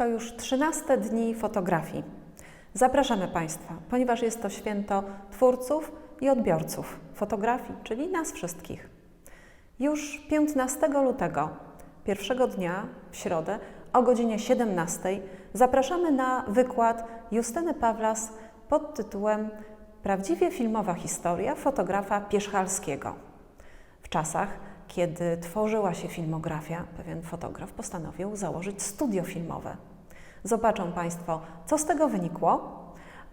To już 13 dni fotografii. Zapraszamy Państwa, ponieważ jest to święto twórców i odbiorców fotografii, czyli nas wszystkich. Już 15 lutego, pierwszego dnia, w środę, o godzinie 17 zapraszamy na wykład Justyny Pawlas pod tytułem Prawdziwie filmowa historia fotografa Pierzchalskiego. W czasach, kiedy tworzyła się filmografia, pewien fotograf postanowił założyć studio filmowe. Zobaczą Państwo, co z tego wynikło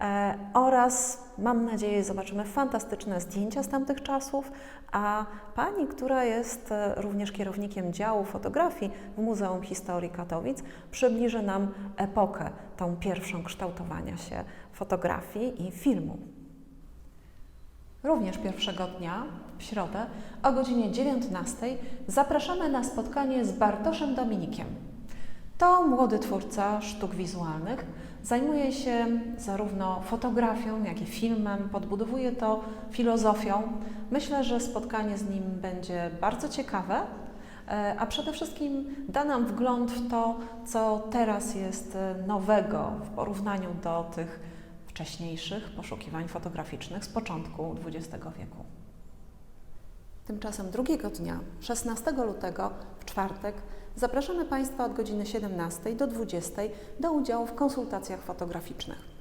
e, oraz mam nadzieję zobaczymy fantastyczne zdjęcia z tamtych czasów, a pani, która jest e, również kierownikiem działu fotografii w Muzeum Historii Katowic, przybliży nam epokę, tą pierwszą kształtowania się fotografii i filmu. Również pierwszego dnia, w środę, o godzinie 19 zapraszamy na spotkanie z Bartoszem Dominikiem. To młody twórca sztuk wizualnych. Zajmuje się zarówno fotografią, jak i filmem, podbudowuje to filozofią. Myślę, że spotkanie z nim będzie bardzo ciekawe, e, a przede wszystkim da nam wgląd w to, co teraz jest nowego w porównaniu do tych wcześniejszych poszukiwań fotograficznych z początku XX wieku. Tymczasem drugiego dnia, 16 lutego, w czwartek, zapraszamy Państwa od godziny 17 do 20 do udziału w konsultacjach fotograficznych.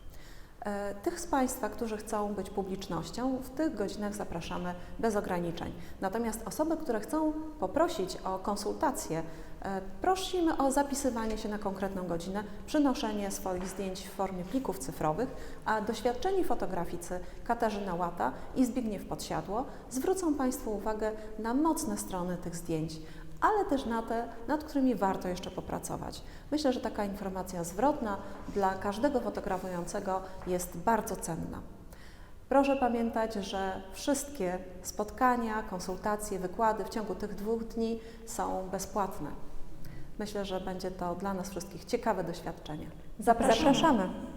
E, Tych z Państwa, którzy chcą być publicznością, w tych godzinach zapraszamy bez ograniczeń. Natomiast osoby, które chcą poprosić o konsultację, e, prosimy o zapisywanie się na konkretną godzinę, przynoszenie swoich zdjęć w formie plików cyfrowych, a doświadczeni fotograficy Katarzyna Łata i Zbigniew Podsiadło zwrócą Państwu uwagę na mocne strony tych zdjęć, ale też na te, nad którymi warto jeszcze popracować. Myślę, że taka informacja zwrotna dla każdego fotografującego jest bardzo cenna. Proszę pamiętać, że wszystkie spotkania, konsultacje, wykłady w ciągu tych dwóch dni są bezpłatne. Myślę, że będzie to dla nas wszystkich ciekawe doświadczenie. Zapraszamy. Zapraszamy.